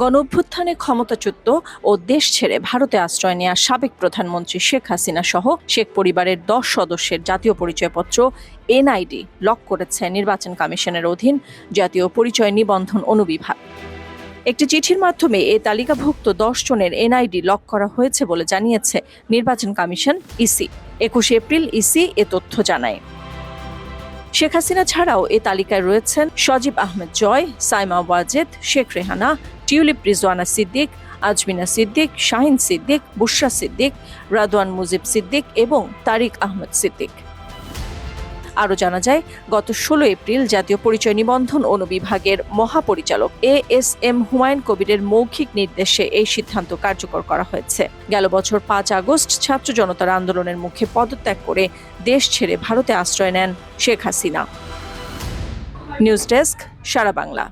গণ অভ্যুত্থানে ক্ষমতাচ্যুত ও দেশ ছেড়ে ভারতে আশ্রয় নেওয়া সাবেক প্রধানমন্ত্রী শেখ হাসিনা সহ শেখ পরিবারের দশ সদস্যের জাতীয় পরিচয়পত্র এনআইডি লক করেছে নির্বাচন কমিশনের অধীন জাতীয় পরিচয় নিবন্ধন অনুবিভাগ। একটি চিঠির মাধ্যমে এই তালিকাভুক্ত দশ জনের এনআইডি লক করা হয়েছে বলে জানিয়েছে নির্বাচন কমিশন ইসি। একুশে এপ্রিল ইসি এ তথ্য জানায়। শেখ হাসিনা ছাড়াও এ তালিকায় রয়েছেন সজীব আহমেদ জয়, সাইমা ওয়াজেদ, শেখ রেহানা, টিউলিপ রিজওয়ানা সিদ্দিক, আজমিনা সিদ্দিক, শাহিন সিদ্দিক, বুশরা সিদ্দিক, রাদওয়ান মুজিব সিদ্দিক এবং তারিক আহমেদ সিদ্দিক। আরও জানা যায়, গত ষোলো এপ্রিল জাতীয় পরিচয় নিবন্ধন অনুবিভাগের মহাপরিচালক এ এস এম হুমায়ুন কবিরের মৌখিক নির্দেশে এই সিদ্ধান্ত কার্যকর করা হয়েছে। গেল বছর পাঁচ আগস্ট ছাত্র জনতার আন্দোলনের মুখে পদত্যাগ করে দেশ ছেড়ে ভারতে আশ্রয় নেন Sheikh Hasina. News desk, Sara Bangla.